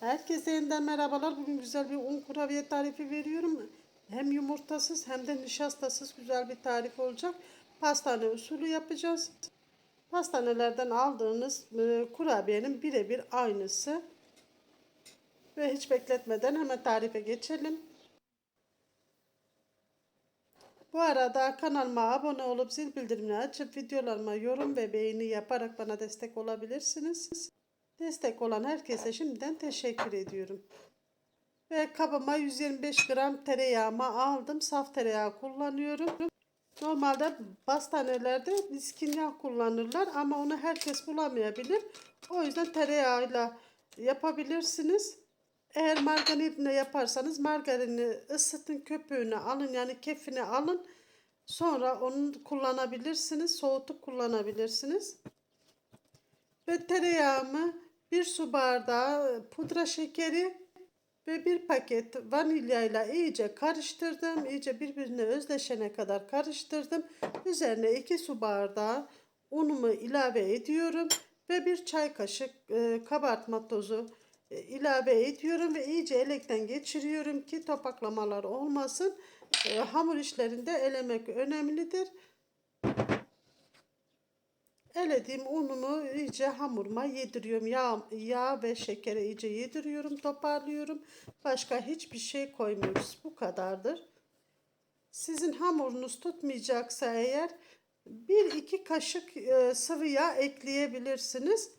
Herkese yeniden merhabalar. Bugün güzel bir un kurabiye tarifi veriyorum. Hem yumurtasız hem de nişastasız güzel bir tarif olacak. Pastane usulü yapacağız. Pastanelerden aldığınız e, kurabiyenin birebir aynısı. Ve hiç bekletmeden hemen tarife geçelim. Bu arada kanalıma abone olup zil bildirimini açıp videolarıma yorum ve beğeni yaparak bana destek olabilirsiniz. Destek olan herkese şimdiden teşekkür ediyorum. Ve kabıma 125 gram tereyağımı aldım. Saf tereyağı kullanıyorum. Normalde pastanelerde biskinyak kullanırlar ama onu herkes bulamayabilir. O yüzden tereyağıyla yapabilirsiniz. Eğer margarinle yaparsanız margarini ısıtın, köpüğünü alın yani kefini alın. Sonra onu kullanabilirsiniz, soğutup kullanabilirsiniz. Ve tereyağımı bir su bardağı pudra şekeri ve bir paket vanilyayla iyice karıştırdım. İyice birbirine özleşene kadar karıştırdım. Üzerine iki su bardağı unumu ilave ediyorum ve bir çay kaşık e, kabartma tozu e, ilave ediyorum ve iyice elekten geçiriyorum ki topaklamalar olmasın. E, hamur işlerinde elemek önemlidir. Elediğim unumu iyice hamuruma yediriyorum. Yağ, yağ ve şekeri iyice yediriyorum, toparlıyorum. Başka hiçbir şey koymuyoruz. Bu kadardır. Sizin hamurunuz tutmayacaksa eğer bir iki kaşık e, sıvı yağ ekleyebilirsiniz.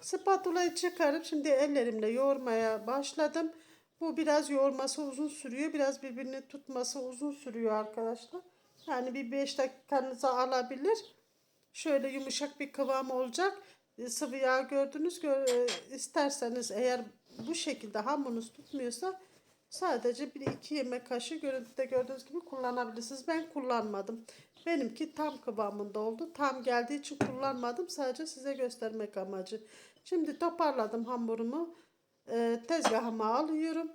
Spatulayı çıkarıp şimdi ellerimle yoğurmaya başladım. Bu biraz yoğurması uzun sürüyor. Biraz birbirini tutması uzun sürüyor arkadaşlar. Yani bir 5 dakikanızı alabilir. Şöyle yumuşak bir kıvam olacak. E, Sıvı yağ gördünüz. Gör, e, isterseniz eğer bu şekilde hamurunuz tutmuyorsa sadece bir iki yemek kaşığı görüntüde gördüğünüz gibi kullanabilirsiniz. Ben kullanmadım. Benimki tam kıvamında oldu. Tam geldiği için kullanmadım. Sadece size göstermek amacı. Şimdi toparladım hamurumu. E, tezgahıma alıyorum.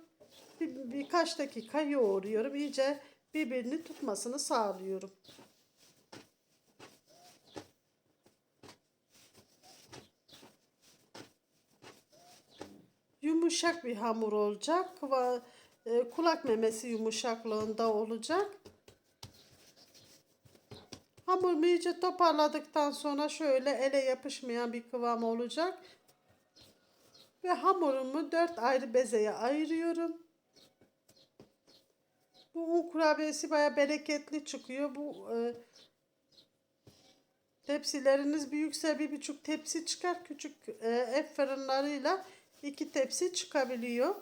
Bir, birkaç dakika yoğuruyorum. İyice birbirini tutmasını sağlıyorum. Yumuşak bir hamur olacak. E, kulak memesi yumuşaklığında olacak. Hamurumu iyice toparladıktan sonra şöyle ele yapışmayan bir kıvam olacak. Ve hamurumu dört ayrı bezeye ayırıyorum. Bu un kurabiyesi baya bereketli çıkıyor. Bu e, tepsileriniz büyükse bir buçuk tepsi çıkar. Küçük e, ev fırınlarıyla iki tepsi çıkabiliyor.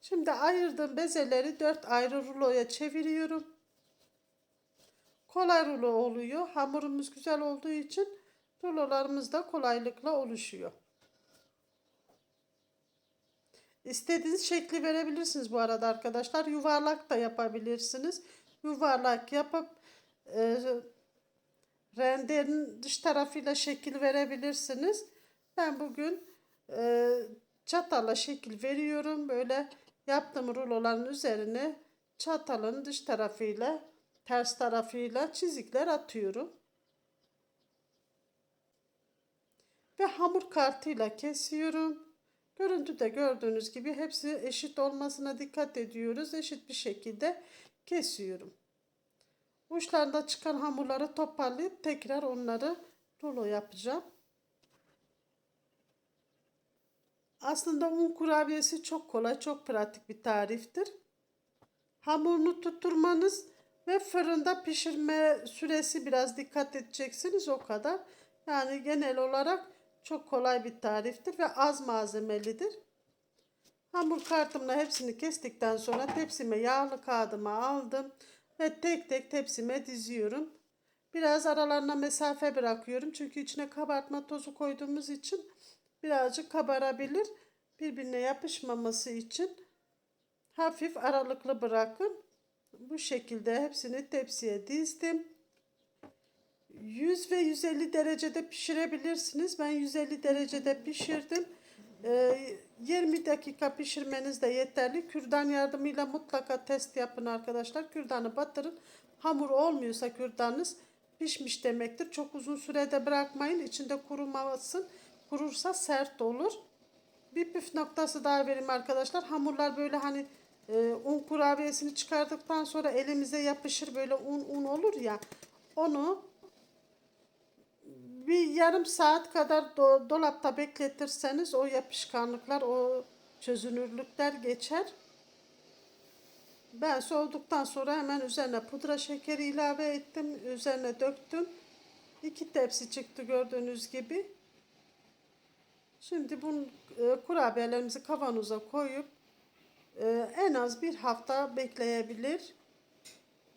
Şimdi ayırdığım bezeleri dört ayrı ruloya çeviriyorum. Kolay rulo oluyor. Hamurumuz güzel olduğu için rulolarımız da kolaylıkla oluşuyor. İstediğiniz şekli verebilirsiniz bu arada arkadaşlar. Yuvarlak da yapabilirsiniz. Yuvarlak yapıp e, rendenin dış tarafıyla şekil verebilirsiniz. Ben bugün e, çatalla şekil veriyorum. Böyle yaptığım ruloların üzerine çatalın dış tarafıyla ters tarafıyla çizikler atıyorum. Ve hamur kartıyla kesiyorum. Görüntüde gördüğünüz gibi hepsi eşit olmasına dikkat ediyoruz. Eşit bir şekilde kesiyorum. Uçlarında çıkan hamurları toparlayıp tekrar onları rulo yapacağım. Aslında un kurabiyesi çok kolay, çok pratik bir tariftir. Hamurunu tutturmanız ve fırında pişirme süresi biraz dikkat edeceksiniz o kadar. Yani genel olarak çok kolay bir tariftir ve az malzemelidir. Hamur kartımla hepsini kestikten sonra tepsime yağlı kağıdımı aldım ve tek tek tepsime diziyorum. Biraz aralarına mesafe bırakıyorum çünkü içine kabartma tozu koyduğumuz için birazcık kabarabilir. Birbirine yapışmaması için hafif aralıklı bırakın. Bu şekilde hepsini tepsiye dizdim. 100 ve 150 derecede pişirebilirsiniz. Ben 150 derecede pişirdim. 20 Ee, dakika pişirmeniz de yeterli. Kürdan yardımıyla mutlaka test yapın arkadaşlar. Kürdanı batırın. Hamur olmuyorsa kürdanınız pişmiş demektir. Çok uzun sürede bırakmayın. İçinde kurumasın. Kurursa sert olur. Bir püf noktası daha vereyim arkadaşlar. Hamurlar böyle hani e, un kurabiyesini çıkardıktan sonra elimize yapışır böyle un un olur ya. Onu yarım saat kadar do- dolapta bekletirseniz o yapışkanlıklar, o çözünürlükler geçer. Ben soğuduktan sonra hemen üzerine pudra şekeri ilave ettim. Üzerine döktüm. İki tepsi çıktı gördüğünüz gibi. Şimdi bu e, kurabiyelerimizi kavanoza koyup e, en az bir hafta bekleyebilir.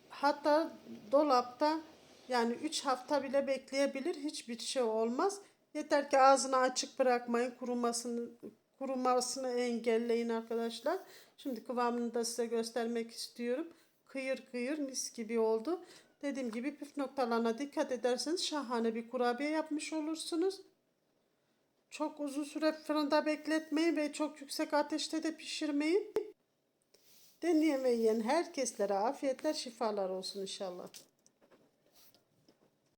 Hatta dolapta yani 3 hafta bile bekleyebilir. Hiçbir şey olmaz. Yeter ki ağzını açık bırakmayın. Kurumasını kurumasını engelleyin arkadaşlar. Şimdi kıvamını da size göstermek istiyorum. Kıyır kıyır mis gibi oldu. Dediğim gibi püf noktalarına dikkat ederseniz şahane bir kurabiye yapmış olursunuz. Çok uzun süre fırında bekletmeyin ve çok yüksek ateşte de pişirmeyin. Yiyen herkeslere afiyetler, şifalar olsun inşallah.